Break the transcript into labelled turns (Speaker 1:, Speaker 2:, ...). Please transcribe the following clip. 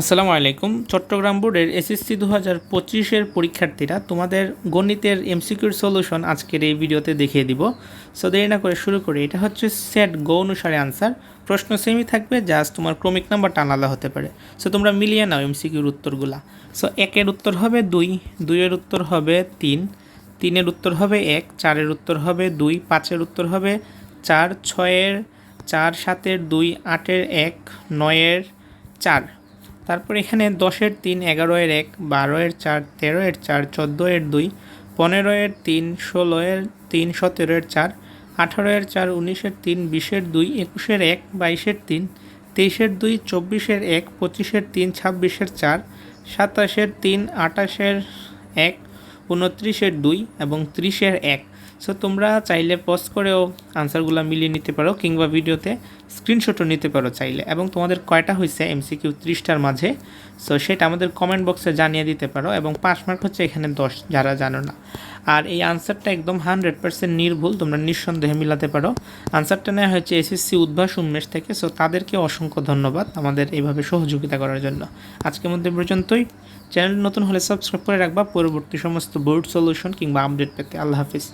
Speaker 1: আসসালামু আলাইকুম। চট্টগ্রাম বোর্ডের এসএসসি দু হাজার পঁচিশের পরীক্ষার্থীরা তোমাদের গণিতের এমসিকিউর সলিউশন আজকের এই ভিডিওতে দেখিয়ে দিব। সো দেরি না করে শুরু করি। এটা হচ্ছে সেট গো অনুসারে আনসার। প্রশ্ন সেমই থাকবে জাস্ট তোমার ক্রমিক নাম্বারটা আলাদা হতে পারে। সো তোমরা মিলিয়ে নাও এমসিকিউর উত্তরগুলা। সো একের উত্তর হবে দুই, দুইয়ের উত্তর হবে তিন, তিনের উত্তর হবে এক, চারের উত্তর হবে দুই, পাঁচের উত্তর হবে চার, ছয়ের, চার, সাতের দুই, আটের এক, নয়ের চার। তারপর এখানে দশের তিন এগারো এর এক বারো এর চার তেরো এর চার চোদ্দ এর দুই পনেরো এর তিন ষোলো এর তিন সতেরো এর চার আঠারো এর চার, উনিশের তিন, বিশের দুই, একুশের এক, বাইশের তিন, তেইশের দুই, চব্বিশের এক, পঁচিশের তিন, ছাব্বিশের চার, সাতাশের তিন আটাশের এক উনত্রিশের দুই এবং ত্রিশের এক। সো তোমরা চাইলে পজ করেও আনসারগুলো মিলিয়ে নিতে পারো কিংবা ভিডিওতে স্ক্রিনশটও নিতে পারো চাইলে। এবং তোমাদের কয়টা হয়েছে এমসিকিউ ত্রিশটার মাঝে? সো সেটা আমাদের কমেন্ট বক্সে জানিয়ে দিতে পারো এবং পাঁচ মার্ক হচ্ছে এখানে দশ, যারা জানো না। আর এই আনসারটা একদম হান্ড্রেড পার্সেন্ট নির্ভুল, তোমরা নিঃসন্দেহে মিলাতে পারো। আনসারটা নেওয়া হয়েছে এসএসসি উদ্ভাস উন্মেষ থেকে সো তাদেরকে অসংখ্য ধন্যবাদ আমাদের এইভাবে সহযোগিতা করার জন্য। আজকের মধ্যে পর্যন্তই। চ্যানেল নতুন হলে সাবস্ক্রাইব করে রাখবা, পরবর্তী সমস্ত বোর্ড সলিউশন কিংবা আপডেট পেতে। আল্লাহ হাফিজ।